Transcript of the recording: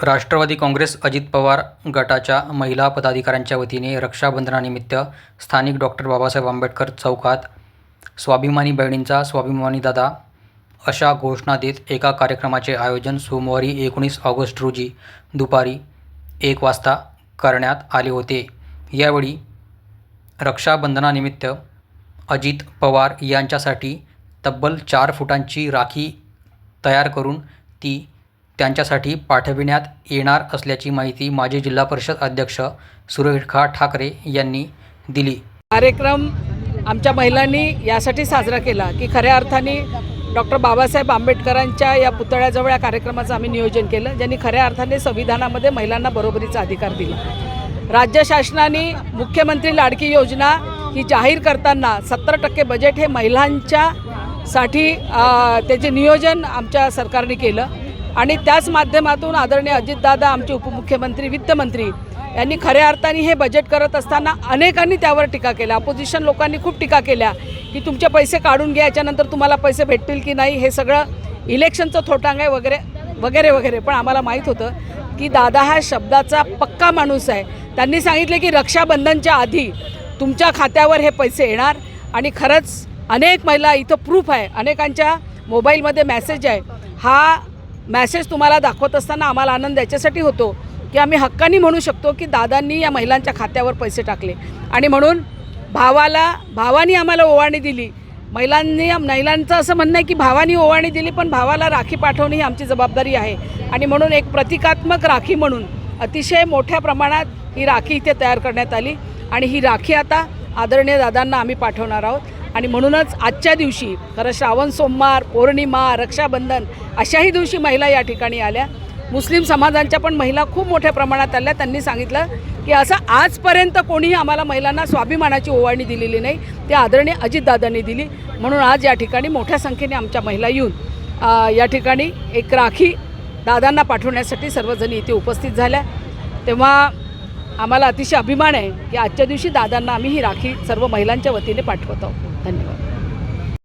राष्ट्रवादी काँग्रेस अजित पवार गटाच्या महिला पदाधिकाऱ्यांच्या वतीने रक्षाबंधनानिमित्त स्थानिक डॉक्टर बाबासाहेब आंबेडकर चौकात स्वाभिमानी बहिणींचा स्वाभिमानी दादा अशा घोषणा देत एका कार्यक्रमाचे आयोजन सोमवारी एकोणीस ऑगस्ट रोजी दुपारी एक वाजता करण्यात आले होते. यावेळी रक्षाबंधनानिमित्त अजित पवार यांच्यासाठी तब्बल चार फुटांची राखी तयार करून ती त्यांच्यासाठी पाठविण्यात येणार असल्याची माहिती माजी जिल्हा परिषद अध्यक्ष सुरेखा ठाकरे यांनी दिली. कार्यक्रम आमच्या महिलांनी यासाठी साजरा केला की खऱ्या अर्थाने डॉक्टर बाबासाहेब आंबेडकरांच्या या पुतळ्याजवळ या कार्यक्रमाचं आम्ही नियोजन केलं ज्यांनी खऱ्या अर्थाने संविधानामध्ये महिलांना बरोबरीचा अधिकार दिला. राज्य शासनाने मुख्यमंत्री लाडकी योजना ही जाहीर करताना सत्तर टक्के बजेट हे महिलांच्या साठी त्याचे नियोजन आमच्या सरकारने केलं आणि त्याच माध्यमातून आदरणीय अजितदादा आमचे उपमुख्यमंत्री वित्तमंत्री यांनी खऱ्या अर्थाने हे बजेट करत असताना अनेकांनी त्यावर टीका केल्या. अपोजिशन लोकांनी खूप टीका केल्या की तुमचे पैसे काढून घ्या याच्यानंतर तुम्हाला पैसे भेटतील की नाही हे सगळं इलेक्शनचं थोटांग आहे वगैरे वगैरे वगैरे. पण आम्हाला माहीत होतं की दादा हा शब्दाचा पक्का माणूस आहे. त्यांनी सांगितले की रक्षाबंधनच्या आधी तुमच्या खात्यावर हे पैसे येणार आणि खरंच अनेक महिला इथं प्रूफ आहे. अनेकांच्या मोबाईलमध्ये मेसेज आहे. हा मॅसेज तुम्हाला दाखवत असताना आम्हाला आनंद याच्यासाठी होतो की आम्ही हक्कानी म्हणू शकतो की दादांनी या महिलांच्या खात्यावर पैसे टाकले. आणि म्हणून भावाला भावानी आम्हाला ओवाळणी दिली. महिलांनी महिलांचं असं म्हणणं आहे की भावानी ओवाळणी दिली पण भावाला राखी पाठवणे ही आमची जबाबदारी आहे. आणि म्हणून एक प्रतिकात्मक राखी म्हणून अतिशय मोठ्या प्रमाणात ही राखी इथे तयार करण्यात आली. आणि ही राखी आता आदरणीय दादांना आम्ही पाठवणार आहोत. आणि म्हणूनच आजच्या दिवशी खरं श्रावण सोमवार पौर्णिमा रक्षाबंधन अशाही दिवशी महिला या ठिकाणी आल्या. मुस्लिम समाजांच्या पण महिला खूप मोठ्या प्रमाणात आल्या. त्यांनी सांगितलं की असं आजपर्यंत कोणीही आम्हाला महिलांना स्वाभिमानाची ओवाळणी दिलेली नाही. ते आदरणीय अजितदादांनी दिली. म्हणून आज या ठिकाणी मोठ्या संख्येने आमच्या महिला येऊन या ठिकाणी एक राखी दादांना पाठवण्यासाठी सर्वजणी इथे उपस्थित झाल्या. तेव्हा आम्हाला अतिशय अभिमान आहे की आजच्या दिवशी दादांना आम्ही ही राखी सर्व महिलांच्या वतीने पाठवत आहोत. 等一会儿。